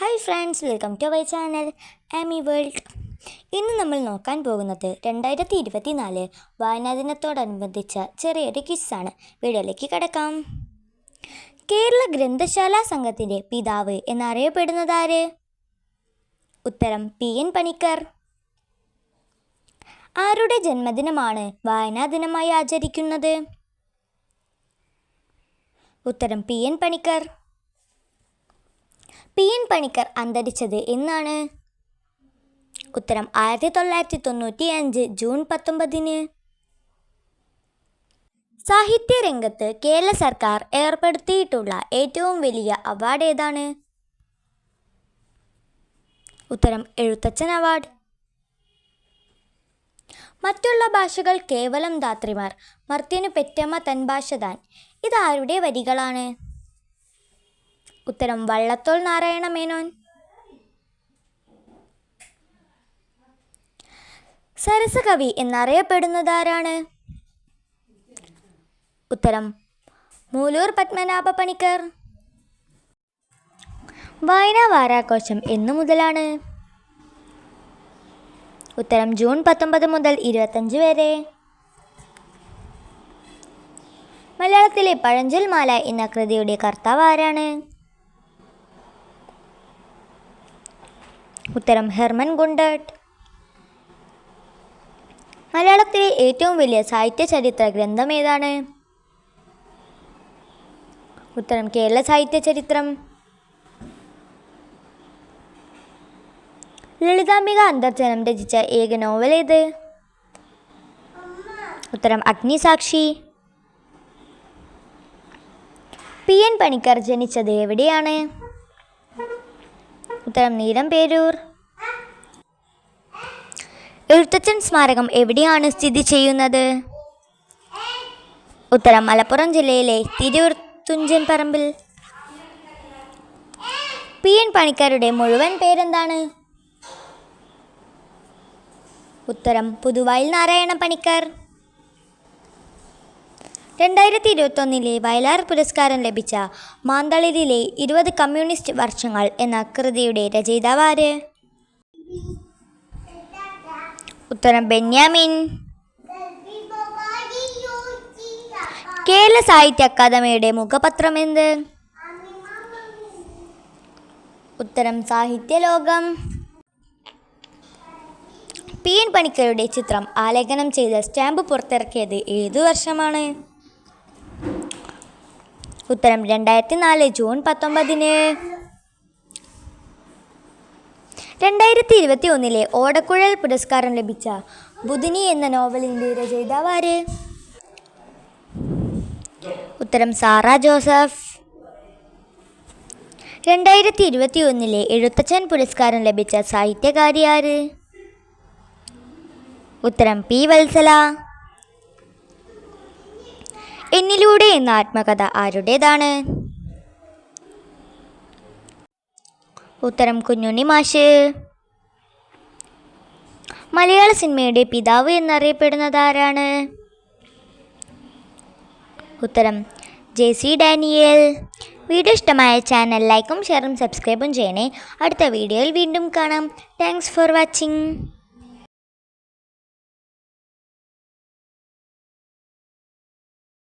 Hi friends welcome to my channel. Ami world. ഇന്ന് നമ്മൾ നോക്കാൻ പോകുന്നത് രണ്ടായിരത്തി ഇരുപത്തി നാല് വായനാ ദിനത്തോടനുബന്ധിച്ച ചെറിയൊരു കിസ്സാണ് വീഡിയോയിലേക്ക് കിടക്കാം. കേരള ഗ്രന്ഥശാല സംഘത്തിന്റെ പിതാവ് എന്നറിയപ്പെടുന്നതാര് ഉത്തരം പി എൻ പണിക്കർ. ആരുടെ ജന്മദിനമാണ് വായനാ ദിനമായി ആചരിക്കുന്നത്? ഉത്തരം P N Panicker. P N Panicker അന്തരിച്ചത് എന്നാണ്? ഉത്തരം ആയിരത്തി തൊള്ളായിരത്തി തൊണ്ണൂറ്റി അഞ്ച് ജൂൺ പത്തൊമ്പതിന്. സാഹിത്യരംഗത്ത് കേരള സർക്കാർ ഏർപ്പെടുത്തിയിട്ടുള്ള ഏറ്റവും വലിയ അവാർഡ് ഏതാണ്? ഉത്തരം എഴുത്തച്ഛൻ അവാർഡ്. മറ്റുള്ള ഭാഷകൾ കേവലം ധാത്രിമാർ മർത്യനു പെറ്റമ്മ തൻ ഭാഷ താൻ. ഇതാരുടെ വരികളാണ്? ഉത്തരം വള്ളത്തോൾ നാരായണ മേനോൻ. സരസകവി എന്നറിയപ്പെടുന്നതാരാണ്? ഉത്തരം മൂലൂർ പത്മനാഭ പണിക്കർ. വായന വാരാഘോഷം എന്നു മുതലാണ്. ഉത്തരം ജൂൺ പത്തൊമ്പത് മുതൽ ഇരുപത്തഞ്ച് വരെ. മലയാളത്തിലെ പഴഞ്ചൽമാല എന്ന കൃതിയുടെ കർത്താവ് ആരാണ് ഉത്തരം ഹെർമൻ ഗുണ്ടട്ട്. മലയാളത്തിലെ ഏറ്റവും വലിയ സാഹിത്യ ചരിത്ര ഗ്രന്ഥം ഏതാണ്? ഉത്തരം കേരള സാഹിത്യ ചരിത്രം. ലളിതാംബിക അന്തർജനം രചിച്ച ഏക നോവൽ ഏത്? ഉത്തരം അഗ്നിസാക്ഷി. പി. എൻ. പണിക്കർ ജനിച്ചത് എവിടെയാണ്? ഉത്തരം നീലംപേരൂർ എഴുത്തച്ഛൻ സ്മാരകം എവിടെയാണ് സ്ഥിതി ചെയ്യുന്നത്? ഉത്തരം മലപ്പുറം ജില്ലയിലെ തിരൂർ തുഞ്ചൻ പറമ്പിൽ. പി എൻ പണിക്കാരുടെ മുഴുവൻ പേരെന്താണ്? ഉത്തരം പുതുവായിൽ നാരായണ പണിക്കർ. രണ്ടായിരത്തി ഇരുപത്തൊന്നിലെ വയലാർ പുരസ്കാരം ലഭിച്ച മാന്തളിരിലെ ഇരുപത് കമ്മ്യൂണിസ്റ്റ് വർഷങ്ങൾ എന്ന കൃതിയുടെ രചയിതാവ് ആര്? ഉത്തരം ബെന്യാമിൻ. കേരള സാഹിത്യ അക്കാദമിയുടെ മുഖപത്രം എന്ത്? ഉത്തരം സാഹിത്യലോകം പി എൻ പണിക്കരുടെ ചിത്രം ആലേഖനം ചെയ്ത സ്റ്റാമ്പ് പുറത്തിറക്കിയത് ഏതു വർഷമാണ്? ഉത്തരം രണ്ടായിരത്തി നാല് ജൂൺ പത്തൊമ്പതിന്. രണ്ടായിരത്തി ഇരുപത്തി ഒന്നിലെ ഓടക്കുഴൽ പുരസ്കാരം ലഭിച്ച ബുധിനി എന്ന നോവലിന്റെ രചയിതാവ് ആര്? ഉത്തരം സാറ ജോസഫ്. രണ്ടായിരത്തി ഇരുപത്തി ഒന്നിലെ എഴുത്തച്ഛൻ പുരസ്കാരം ലഭിച്ച സാഹിത്യകാരി ആര്? ഉത്തരം പി വത്സല. എന്നിലൂടെ എന്ന ആത്മകഥ ആരുടേതാണ്? ഉത്തരം കുഞ്ഞുണ്ണി മാഷ്. മലയാള സിനിമയുടെ പിതാവ് എന്നറിയപ്പെടുന്നത് ആരാണ് ഉത്തരം ജെ സി ഡാനിയൽ. വീഡിയോ ഇഷ്ടമായ ചാനൽ ലൈക്കും ഷെയറും സബ്സ്ക്രൈബും ചെയ്യണേ. അടുത്ത വീഡിയോയിൽ വീണ്ടും കാണാം. Thanks for watching.